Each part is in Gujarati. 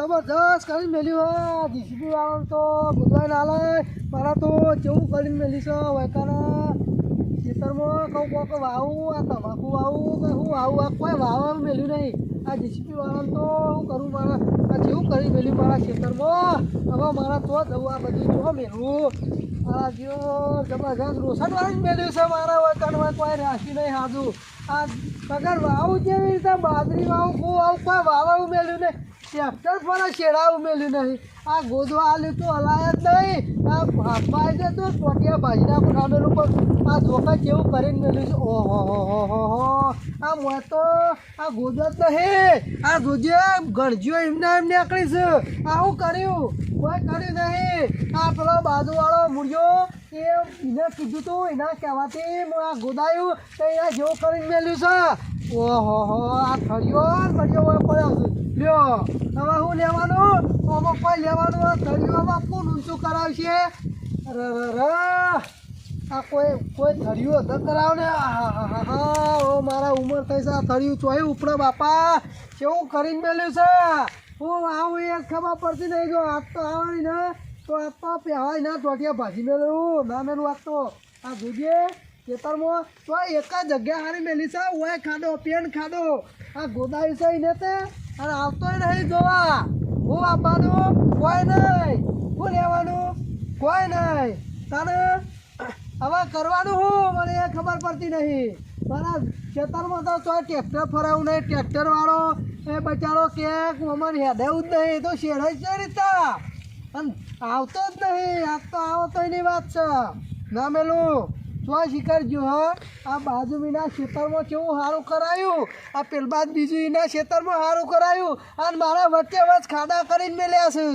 જબરજસ્ત કરીને મેલ્યું. હોય જીસીબી વાળો તો બુધવાય ના લાય મારા તો જેવું કરીને મેલી છે. વૈકાના ખેતરમાં કહું કોક વાવું, આ તમાકુ વાવું કે હું વાવું? આ કોઈ વાવવાનું મેલ્યું નહીં. આ જીસીબી વાળાને તો હું કરું મારા, આ જેવું કરી મેલ્યું મારા ખેતરમાં. હવે મારા તો જવું આ બધું જો મેળવું આ જેવો જબરજસ્ત રોશન વાળી મેલ્યું છે મારા. વૈકાનમાં કોઈ રાશી નહીં હાજુ. આ પગાર વાવું જેવી રીતે? બાજરી વાવું હું વાવું, કોઈ વાવા ઉમેર્યું નહીં. ટ્રેક્ટર પણ શેડા ઉમેર્યું નહીં. આ ગોદવા આલ્યું તો હલાય જ નહીં. આ આવી જાય તો ટોટિયા ભાજીના નાખું નામેલું પણ આ ધોકા કેવું કરીને મેળ્યું છે. ઓહો, હો આ મોય તો, આ ગોદવા તો હે આ જોજે ગણજીઓ એમને એમ નીકળીશ છે. આવું કર્યું. કોઈ કર્યું નહીં. આ પેલો બાજુવાળો મૂળ્યો એ એને કીધું તું, એના કહેવાથી હું આ ગોદાયું તો એના જેવું કરીને મેલ્યું છે. ઓહો હો, આ થળિયો થળિયો પડ્યો છે લ્યો, હવે હું લેવાનું? આમાં કોઈ લેવાનું, આ થળિયોમાં કોણ ઊંચું કરાવશે? રે આ કોઈ કોઈ થળિયું હતો કરાવ ને. ઓ, મારા ઉંમર થઈ છે આ થળિયું ચોયું ઉપડે, બાપા. કેવું કરીને મેલ્યું છે? હું આવું એ ખબર પડતી નહીં, જો આજ તો આવવાની ને. તો આ તો પહેવાય ના ટોટિયા ભાજી લેવું ના મેળવું આજ તો. આ જોઈએ ખેતરમાં. તો એક જ જગ્યા હારી મેલી છે, ઓય ખાડો પેન ખાડો. આ ગોદાવી છે એને તે, અને આવતોય નહીં જોવા. હું આપવાનું, કોઈ નહીં. હું લેવાનું, કોઈ નહીં. તારે હવે કરવાનું હું, મને એ ખબર પડતી નહીં. મારા ખેતરમાં તો ચોય ટ્રેક્ટર ફરાવું નહીં, ટ્રેક્ટરવાળો એ બચારો કે મને હેડાવું જ નહીં તો શેડાય છે રીતે આવતો જ નહીં. આજ તો આવો તો એની વાત છે. ના, મેલું, તો શિકાર જો હ? આ બાજુમીના ખેતરમાં કેવું સારું કરાયું? આ પેલબાદ બીજું એના ખેતરમાં સારું કરાયું? અને મારા વચ્ચે વચ્ચે ખાડા કરીને મેલ્યા છે.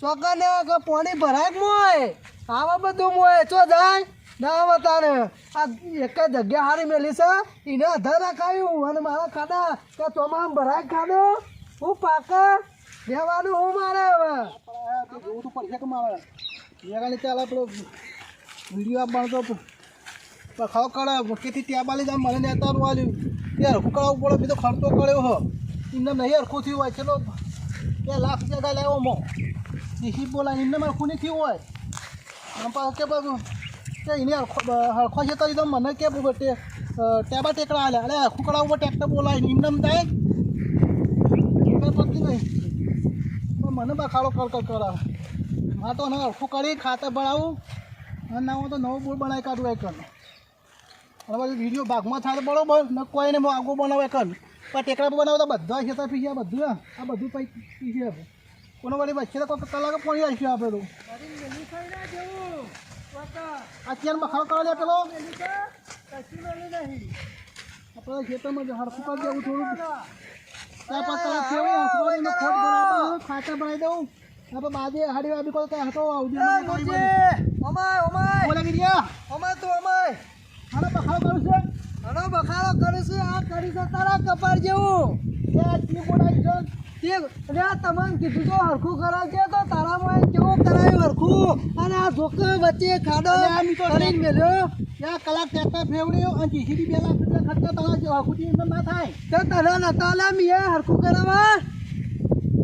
ચોકાને કે પાણી ભરાય મોય આવા બધું મોય ચો જાય? ના બતાને આ એક જગ્યા હારી મેલી છે. એને આધાર રાખાયું અને મારા ખાડા કે ચોમામ ભરાય ખાડો? હું પાકા રહેવાનું હું મારે હવે જોવું તો પડશે કે મારે મેગાને ચાલ આપણો વીડિયો આપવાનો તો ખાવ કાઢે કેથી ત્યાં બાલી જાય મને નેતા વાલ્યું તે હરખું કરાવવું પડે બીજો ખર્ચો કર્યો હો એમને નહીં હરખું થયું હોય ચલો બે લાખ જગા લાવ્યો મો દેશી બોલાય એમને મારે ખૂની થયું હોય આમ પાસે કે બધું કે એને હરખો હરખો છે તો મને કે તે ટેબા ટેકડા હાલે અરે હરખું કરાવવું ટેક્ટર બોલાય એમને એમ થાય કઈ પતી નહીં પણ મને બખાડો કર કર મા તો એને હરખું કરી ખાતર બનાવું અને ના હું તો નવો બોલ બનાવી કાઢું એક અને પછી વીડિયો ભાગમાં થાય તો બરોબર ને કોઈને હું આગળ બનાવે કર પણ ટેકડા પર બનાવે તો બધા ખેતર તો ગયા આ બધું આ બધું પૈ પીશે કોનો વળી વચ્ચે તો કલાકે પાણી આવશે આપેલું. અત્યારે આ બખાડો કરવા લે પેલો. આપણે ખેતરમાં હરખું કરી દેવું થોડું ત્યાં કેવું ખોટ બનાવી દઉં. આપણે બાજે હાડી વાડી કોઈ કઈ હતો એ ઓમાય ઓમાય બોલા ગયા ઓમાય તું ઓમાય હાલો બખાડો કરું છે. ઘણો બખાડો કરે છે આ કરી છે તારા કપાળ જેવું. એ આ ચી બોલાવી છે. તે તમને કીધું તો હરખું કરાવજે તો તારામાં કેવું કરાયું હરખું? ધોકે વચ્ચે ખાડો કરીને મેલ્યો. ત્યાં કલાક ટેક્ટર ફેવડ્યો અને જીસીબી બે લાખ રૂપિયા ખર્ચો તમારા જેવા ખુટી એમ ના થાય. તો તને નતા લે મીએ હરખું કરાવવા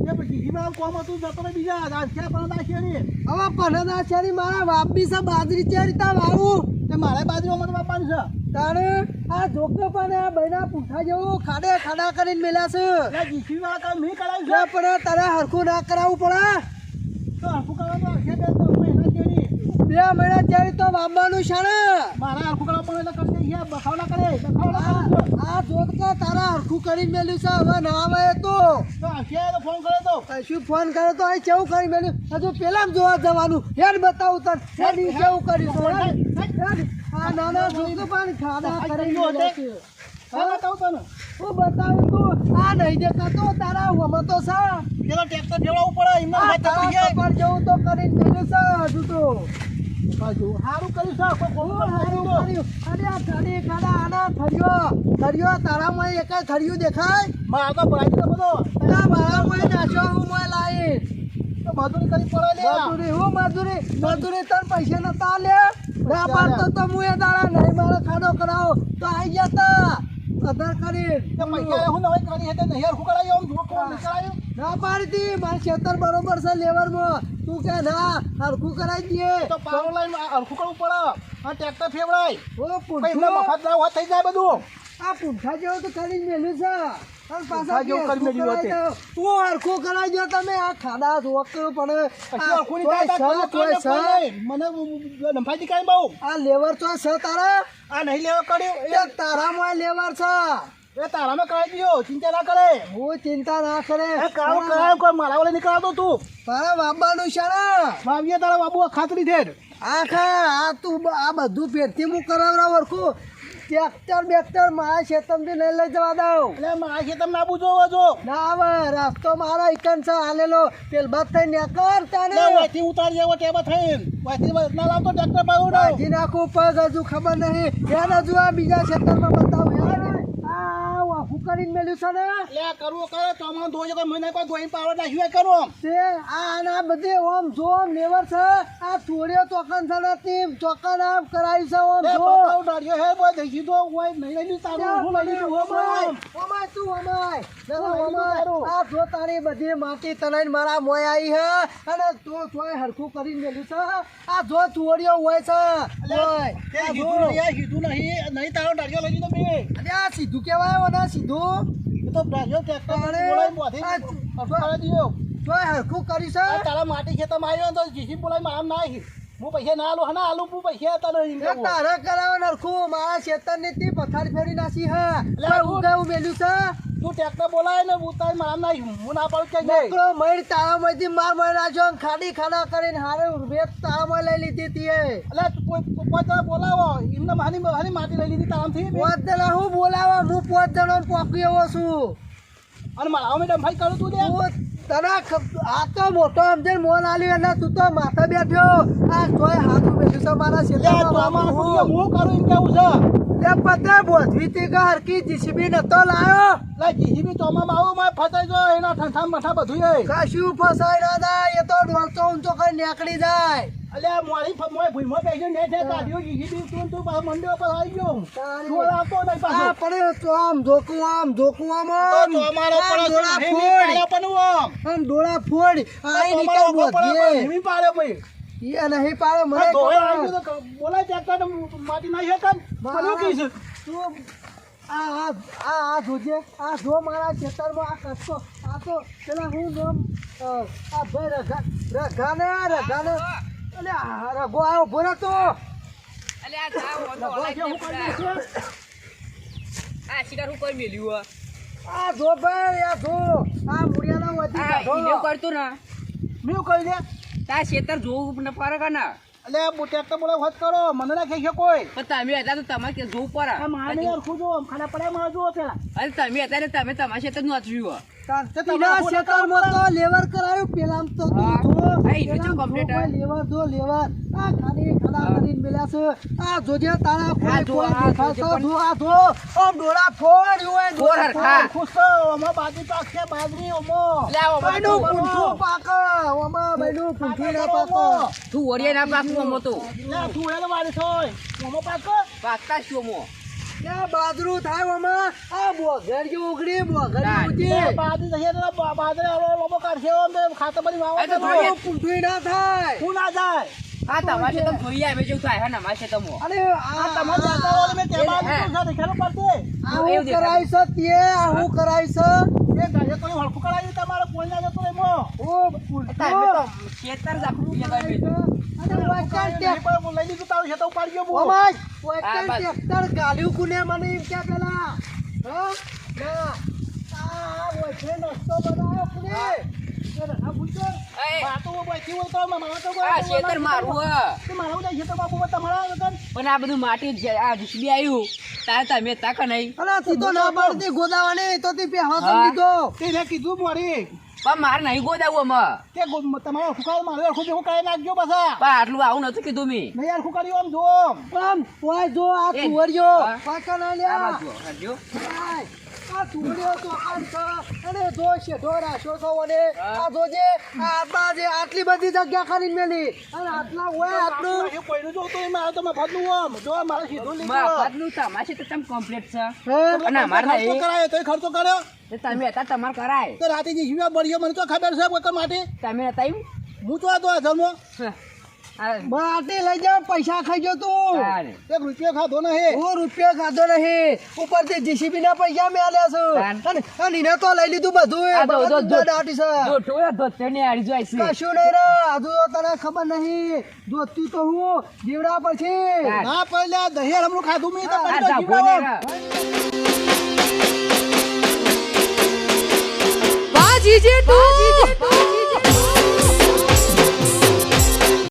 એ જીસીબી કોમ હતું જતો બીજા. પણ ના છે મારા છે બાજરી ચેરી તા વાવું તે મારા બાજુ મને બાપાની છે. તારે આ ધોકે પણ આ બૈના પૂઠા જેવું ખાડે ખાડા કરીને મેલ્યા છે. જીસીબી વાળા કામ મેં કરાવ્યું છે. પણ તારે હરખું ના કરાવવું પડે. તો હરખું કરવાનું બે જેવી મહિના તો છે ને મારા હરખું કરવા એટલે કરે આ તારા હરખું કરી મેલ્યું છે હવે ના આવે તો. ફોન કર્યો તો. કશું ફોન કર્યો તો અહીં કેવું કરી મેલ્યું? હજુ પેલા જોવા જવાનું. હેડ બતાવું તને. હેડ કેવું કર્યું. આ નાના પણ. હા બતાવું તને. હું બતાવું તું આ નહીં દેખાતો તારા વમો તો છે પેલો ટ્રેક્ટર પડે તારા કરી તો કરીને મેલ્યું છે હજુ તો. તારામાં એક જ થડિયું દેખાય. મારા તો ભરાઈ દીધો બધો. મારામાં નાખ્યો હું તો મજૂરી કરી પડે મજૂરી હું? મજૂરી? મજૂરી તને પૈસા નતા લે? ના પાડતો તો હું એ દાડા નહીં મારે ખાડો કરાવો. તો આઈ ગયા તા. અધર કરી પૈસા હું નવાઈ કરી હતી નહીં હરખું કરાયું આમ કોણ નહીં કરાયું ના પાડતી મારે ખેતર બરોબર છે લેવરમાં તું કે ના હરખું કરાવી દઈએ. તો પાવર લાઈન આ હરખું કરવું પડે. આ ટ્રેક્ટર ફેવડાય ઓ પૂંઠો. મફત ના થઈ જાય બધું. આ પૂંઠા જેવો તો કરીને મેલ્યું છે. અને પાછા પૂંઠા કરી મેલ્યું કરાવી તું હરખું કરાવી દો તમે. આ ખાડા વખત પડે. હરખું છે, મને નફાજી કાંઈ બહુ. આ લેવર તો છે તારા. આ નહીં લેવા કર્યું. એ તારામાં લેવર છે. એ તારામાં કરાવી દો ચિંતા ના કરે. હું ચિંતા ના કરે. કામ કરાવ કોઈ મારા વાળા નીકળાતો તું. તારા બાબાનું છે ને તારા બાબુ ખાતરી આખા આ તું આ બધું પેટથી હું કરાવરા વરખું ટ્રેક્ટર બેક્ટર મારા ખેતરથી લઈ લઈ જવા દઉં. એટલે મારા ખેતર ના પૂછો જો. ના રસ્તો મારા ઇકન છે હાલેલો. પેલ બસ થઈ નેકર કરતા ને વાયથી ઉતારી જાય ટેબા થઈને. વાયથી ના લાવતો ટ્રેક્ટર પાડું બાજી નાખું પગ હજુ ખબર નહીં. હેન હજુ આ બીજા ખેતરમાં બતાવું. કરીને મેલ્યું છે ને? લે કરવો કરે તો આમાં ધોઈ કોઈ મને કોઈ ધોઈ પાવર નાખ્યું કરો. તે આ આના બધે ઓમ જો નેવર છે. આ થોડ્યો ચોકન છે ને તીમ ચોકન આમ કરાવી છે ઓમ જો બતાવ ડાળ્યો હે બોય દેખી તો કોઈ નહીં લઈ તારું હું લઈ લીધું હો ઓમાય તું ઓમાય. ના, ઓમાય. આ જો તારી બધી માટી તણાઈને મારા મોય આવી હે અને તું તોય હરખું કરીને મેલ્યું છે. આ જો ચોરીઓ હોય છે. ઓય, તે કીધું નહીં કીધું નહીં. નહીં તારો લઈ લીધો અરે આ સીધું કહેવાય હો ને સીધું? એ તો ડાળ્યો ટ્રેક્ટર બોલાવી બોધી આ દીધો તોય હરખું કર્યું છે તારા માટી ખેતરમાં આવ્યો તો જીસી બોલાવી આમ ના આવી. હું પૈસા ના આલું હા ના આલું હું પૈસા એ તારે કરાવો ને હરખું. મારા ખેતરની તી પથારી ફેરી નાસી હા? એટલે મેલ્યું છે? તું ટ્રેક્ટર બોલાય ને ઉતારી મારા ના. હું ના પાડું કે નહીં. નકરો મય તારા માંથી માર મય નાખ્યો ને ખાડી ખાડા કરીને હારે વેત તારા મય લઈ લીધી તી એ એટલે કોઈ કોઈ તારા બોલાવો એમને મારી મારી માટી લઈ લીધી તારામથી. પોત જણા હું બોલાવો હું પોત જણો પોકી એવો છું અને મારા મેડમ ભાઈ કરું તું દે હું તને આ તો મોટો સમજે મોન આલ્યું એટલે તું તો માથે બેઠ્યો આ તોય હાથું બેઠું છે મારા લે તો શેતામાં આમાં હું હું. હું કરું એમ કેવું છે એ પતે બોધવી તી કે હરકી જીસીબી નતો લાયો લા જીસીબી ચોમામાં આવું મારે ફસાઈ જો એના ઠંઠા મઠા બધું એ કશું ના થાય એ તો ડોલતો ઊંચો કઈ નીકળી જાય અલ્યા મોરી મોય ભૂમો બેસી ને છે કાઢ્યો જીસીબી તું તું બા મંડ્યો પર આવી ગયો ઢોળ આપતો નહીં પાછો. આ પડે તો આમ જોકું આમ જોકું આમ તો આમ. પડો ડોળા ફોડ આમ. ડોળા ફોડ આઈ નીકળ પડો બોધીએ. હેમી પાડ્યો ભાઈ. એ નહીં પાડે મને તો બોલાય ટ્રેક્ટર ને માટી નાખી શકે ને? મને કહીશ? તું આ આ આ આ જોજે આ જો મારા ખેતરમાં આ કચ્છો આ તો પેલા હું નામ આ ભાઈ રઘા રઘાને રઘાને અલે આ રઘો આવ્યો ભોરા તો અલ્યા આ શિકાર હું કોઈ મેલ્યું આ જો ભાઈ આ જો આ મુડિયાના વધી કરતો ને. મેં કહી દે તા શેતર જોવું ન પડે કે ના? અલે બુ તો બોલે વાત કરો. મને ના કહી કોઈ. પણ તમે હતા તો તમારે કે જોવું પડે. મારે ખુદો આમ ખાડા પડે મારે જોવો પેલા. અરે તમે હતા ને તમે તમારા શેતરનું આખું ખેતરમાં તો લેવર કરાયું પેલા તો બીજું લેવર જો લેવર. આ ખાલી ખડા કરીને મેલ્યા છે. આ જોજે તારા ફોડ જો, આ જો આ જો. ફોડ હોય પાક છે બાજરી ઓમો. લાવો બાયનું પાક ઓમાં બાયનું પૂંઠું ના પાક તું ઓરિયા ના પાકું અમો તો. લે તું હેલો વાળી છોય ઓમો પાક. પાકતા અમો ત્યાં બાજરું થાય ઓમાં આ બોઘરિયું ઉગડી લે ઉજી બાજરી થઈ તો બાજરી હલો લોબો કાઢશે ઓમ તે ખાતર બધી વાવો આ તો પૂંઠું ના થાય. હું ના જાય. તમારા જેવું થાય હા અમારા શેતરમાં. અરે આ તમારે જાતા હોય મેં તે બાજુ તો સાથે ખેલો આ હું છે તે આ હું કરાય છે એ ગાજે તમારે કોઈ ના જતો એમો. ઓ પૂંઠું તમે તો શેતર જ આખું શેતર મેલ્યું. અને લઈ લીધું તારું છે ઉપાડી ગયો બહુ ટ્રેક્ટર ગાલ્યું કુને મને એમ કે પેલા? હા? ના. આ વાંચે નાસ્તો બનાવ્યો કુને? પણ આ બધું માટી આ જીસીબી આવ્યું તારે તમે તાકા નહીં. અલા, તી તો ના પાડતી ગોદાવાની તો તી પહેવા તો હા. લીધો. તેને કીધું મારી પણ મારે નહીં ગોદાવું આમાં. તે ગો- તમારા ફુકાળ મારે હરખું ભેગું કરાવી નાખજો પાછા. પણ આટલું આવું નતું કીધું મેં. નહીં યાર ફુકાડી આમ જો આમ. ઓય જો આ એ, કુંવરિયો પાકા ના લ્યા. આ સુગડીઓ તો છે અને અને આ જોજે આ આપણા જે આટલી બધી જગ્યા ખરીદ મેલી. અને આટલા હોય આટલું. એ કોઈનું જોતું આમ. જો મારે સીધું લીધું. તો તમે complete છે. અને અમારે ખર્ચો કરાયો, તોય ખર્ચો કર્યો? તમે હતા તમારે કરાય. તો રાતે જે જીવ્યા બળ્યો મને તો ખબર છે કોઈ માટે. તમે હતા? હું તો હતો હા. લઈ જાવ પૈસા ખાઈ ગયો તું. એક રૂપિયો ખાધો નહીં. હું રૂપિયો ખાધો નહીં. ઉપરથી જીસીબી ના પૈસા મેળ્યા તાન. છે. અને એને તો લઈ લીધું બધું. દાટી છે. કશું નહીં રે. હજુ તને ખબર નહીં. જોતી તો હું જીવડા પછી. ના પહેલા દહીં હમણાં ખાધું મેં તો જીજે તું. તો